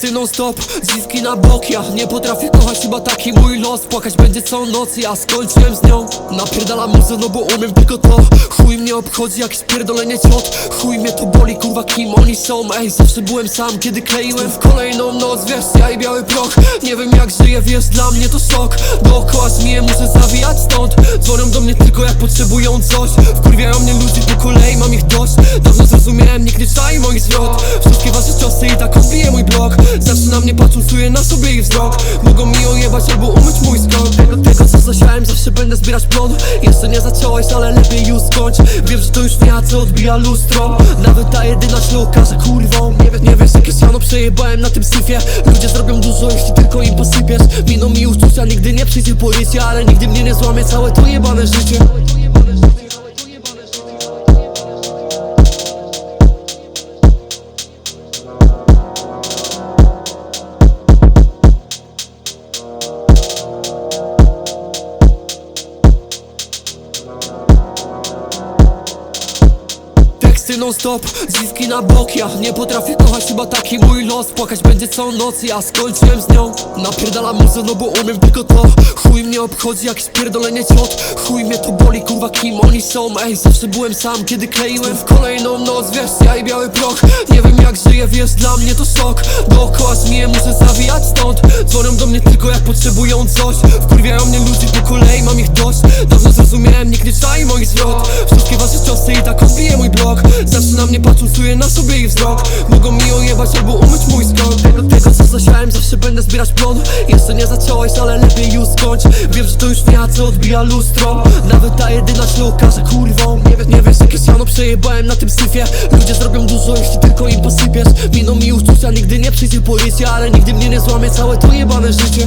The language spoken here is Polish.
Teksty non stop, dziwki na bok Ja nie potrafię kochać, chyba taki mój los. Płakać będzie co noc, ja skończyłem z nią. Napierdalam muzę, no bo umiem tylko to. Chuj mnie obchodzi jak spierdolenie ciot. Chuj mnie to boli, kurwa kim oni są. Ej, zawsze byłem sam, kiedy kleiłem w kolejną noc. Wiesz, ja i biały proch. Nie wiem jak żyję, wiesz, dla mnie to szok. Dookoła zmiję, muszę zawijać stąd. Dzwonią do mnie tylko jak potrzebują coś. Wkurwiają mnie ludzie po kolei, mam ich dość. Dawno zrozumiałem, nikt nie czai moich zwrot. Wszystkie ciosy i tak odbije mój blok. Zawsze na mnie patrzą, czuję na sobie ich wzrok. Mogą mi ojebać albo umyć mój skąd. Tego, tego co zasiałem, zawsze będę zbierać plon. Jeszcze nie zacząłeś, ale lepiej już skończ. Wiem, że to już nie ja, co odbija lustro. Nawet ta jedyna się okaże kurwą. Nie, wie, nie wiesz, jakie siano przejebałem na tym syfie. Ludzie zrobią dużo, jeśli tylko im posypiesz. Miną mi uczucia, nigdy nie przyjdzie policja Ale nigdy mnie nie złamie całe to jebane życie Teksty non stop, dziwki na bok Ja nie potrafię kochać, chyba taki mój los. Płakać będzie całą noc, ja skończyłem z nią. Napierdalam muzę, no bo umiem tylko to. Chuj mnie obchodzi jak spierdolenie ciot. Chuj mnie to boli, kurwa kim oni są. Ej, zawsze byłem sam, kiedy kleiłem w kolejną noc. Wiesz, ja i biały proch. Nie wiem jak żyję, wiesz, dla mnie to szok. Dookoła zmiję, muszę zawijać stąd. Dzwonią do mnie tylko jak potrzebują coś. Wkurwiają mnie ludzie po kolei, mam ich dość. Dawno zrozumiałem, nikt nie czai moich zwrot. Wszystkie wasze ciosy i tak odbije mój blok Zawsze na mnie patrzą, czuję na sobie ich wzrok. Mogą mi ojebać albo umyć mój skąd. Tego, tego co zasiałem, zawsze będę zbierać plon. Jeszcze nie zacząłeś, ale lepiej już skończ. Wiem, że to już nie ja, co odbija lustro. Nawet ta jedyna się okaże kurwą. Nie, wie, nie wiesz, jakie siano przejebałem na tym syfie. Ludzie zrobią dużo, jeśli tylko im posypiesz. Miną mi uczucia, nigdy nie przyjdzie policja Ale nigdy mnie nie złamie całe to jebane życie